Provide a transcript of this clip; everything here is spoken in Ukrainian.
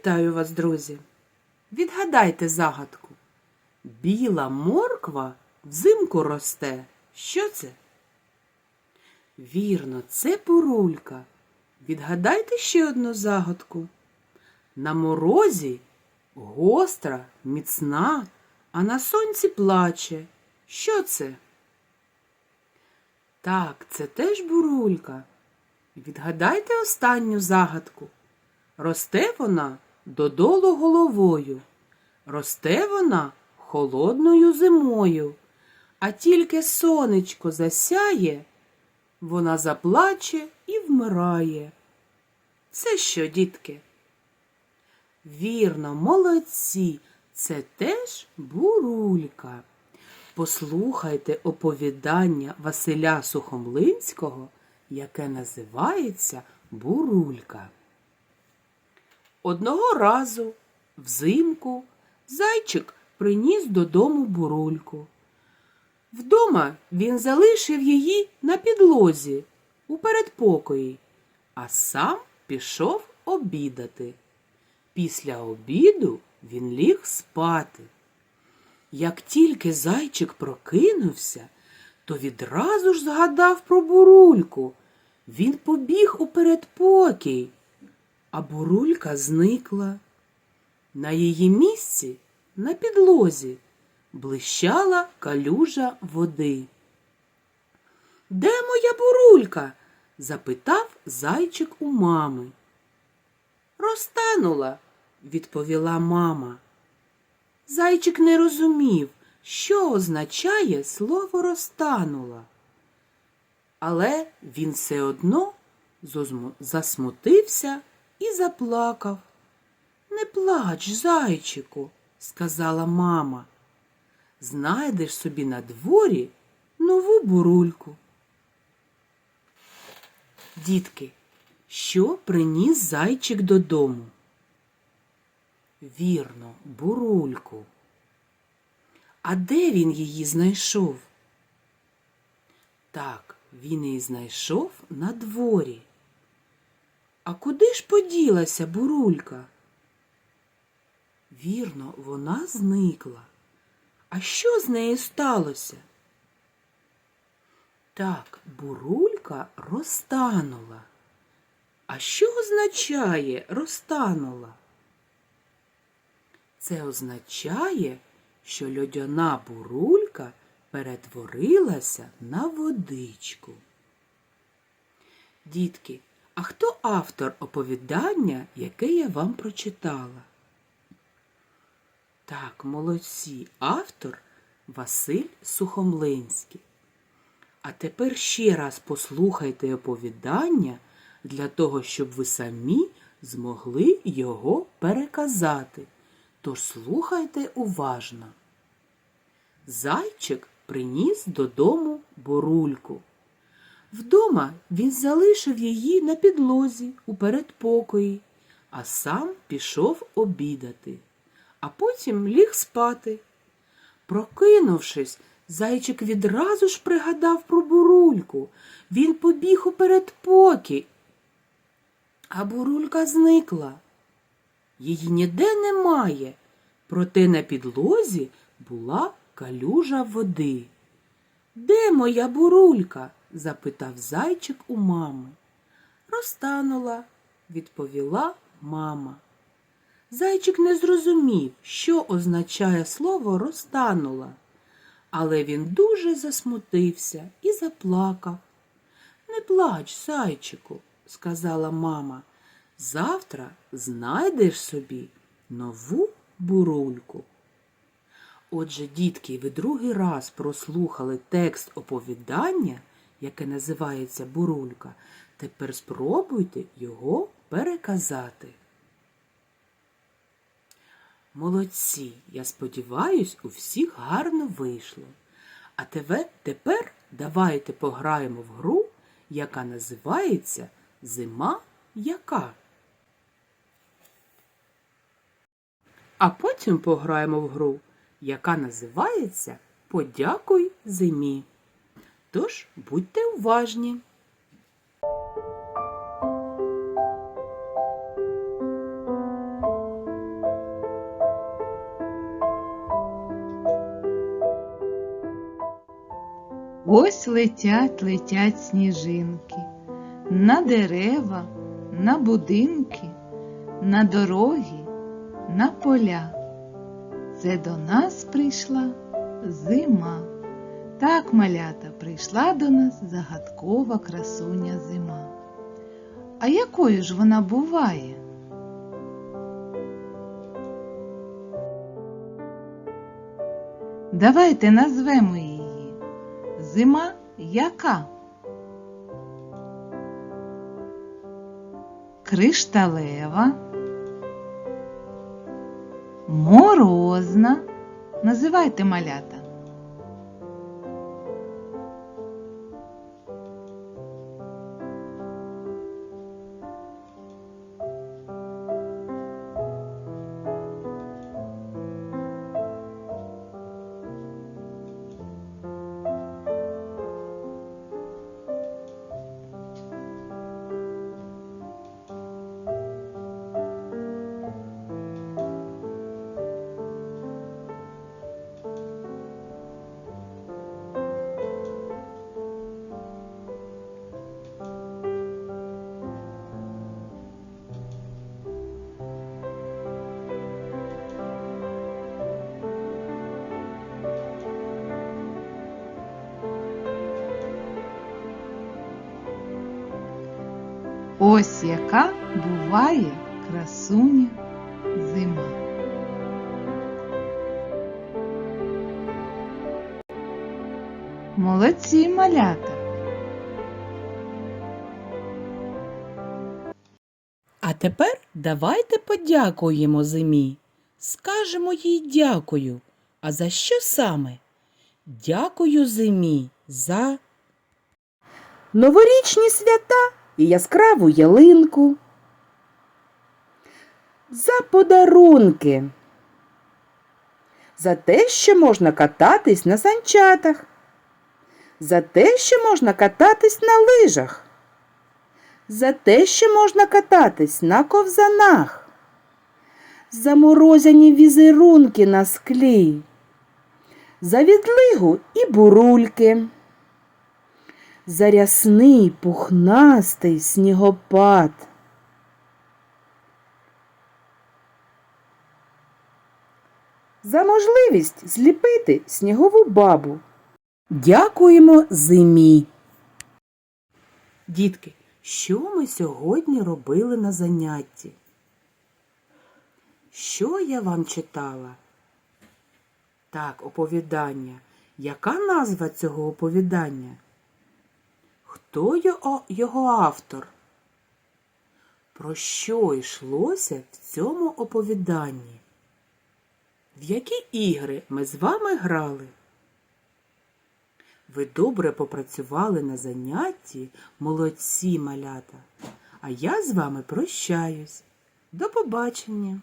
Вітаю вас, друзі! Відгадайте загадку. Біла морква взимку росте. Що це? Вірно, це бурулька. Відгадайте ще одну загадку. На морозі гостра, міцна, а на сонці плаче. Що це? Так, це теж бурулька. Відгадайте останню загадку. Росте вона додолу головою, росте вона холодною зимою, а тільки сонечко засяє, вона заплаче і вмирає. Це що, дітки? Вірно, молодці, це теж бурулька. Послухайте оповідання Василя Сухомлинського, яке називається Бурулька. Одного разу, взимку, зайчик приніс додому бурульку. Вдома він залишив її на підлозі у передпокої, а сам пішов обідати. Після обіду він ліг спати. Як тільки зайчик прокинувся, то відразу ж згадав про бурульку. Він побіг у передпокій, а бурулька зникла. На її місці, на підлозі, блищала калюжа води. Де моя бурулька? запитав зайчик у мами. Розтанула, відповіла мама. Зайчик не розумів, що означає слово розтанула. Але він все одно засмутився і заплакав. Не плач, зайчику, сказала мама. Знайдеш собі на дворі нову бурульку. Дітки, що приніс зайчик додому? Вірно, бурульку. А де він її знайшов? Так, він її знайшов на дворі. А куди ж поділася бурулька? Вірно, вона зникла. А що з нею сталося? Так, бурулька розтанула. А що означає розтанула? Це означає, що льодяна бурулька перетворилася на водичку. Дітки, а хто автор оповідання, яке я вам прочитала? Так, молодці, автор Василь Сухомлинський. А тепер ще раз послухайте оповідання для того, щоб ви самі змогли його переказати. Тож слухайте уважно. Зайчик приніс додому бурульку. Вдома він залишив її на підлозі у передпокої, а сам пішов обідати, а потім ліг спати. Прокинувшись, зайчик відразу ж пригадав про бурульку. Він побіг у передпокій, а бурулька зникла. Її ніде немає, проте на підлозі була калюжа води. Де моя бурулька? Запитав зайчик у мами. Розтанула, відповіла мама. Зайчик не зрозумів, що означає слово розтанула, але він дуже засмутився і заплакав. Не плач, зайчику, сказала мама. Завтра знайдеш собі нову бурульку. Отже, дітки, ви другий раз прослухали текст оповідання, яке називається Бурулька. Тепер спробуйте його переказати. Молодці, я сподіваюсь, у всіх гарно вийшло. А тепер давайте пограємо в гру, яка називається Зима яка. А потім пограємо в гру, яка називається Подякуй зимі. Тож будьте уважні. Ось летять летять сніжинки, на дерева, на будинки, на дороги, на поля. Це до нас прийшла зима. Так, малята, прийшла до нас загадкова красуня зима. А якою ж вона буває? Давайте назвемо її. Зима яка? Кришталева, морозна. Називайте малята. Ось яка буває красуня зима. Молодці малята. А тепер давайте подякуємо зимі. Скажемо їй дякую. А за що саме? Дякую зимі за новорічні свята і яскраву ялинку. За подарунки. За те, що можна кататись на санчатах. За те, що можна кататись на лижах. За те, що можна кататись на ковзанах. Заморозяні візерунки на склі. За відлигу і бурульки. За рясний пухнастий снігопад. За можливість зліпити снігову бабу. Дякуємо зимі. Дітки, що ми сьогодні робили на занятті? Що я вам читала? Так, оповідання. Яка назва цього оповідання? Хто його, автор? Про що йшлося в цьому оповіданні? В які ігри ми з вами грали? Ви добре попрацювали на занятті, молодці малята. А я з вами прощаюсь. До побачення!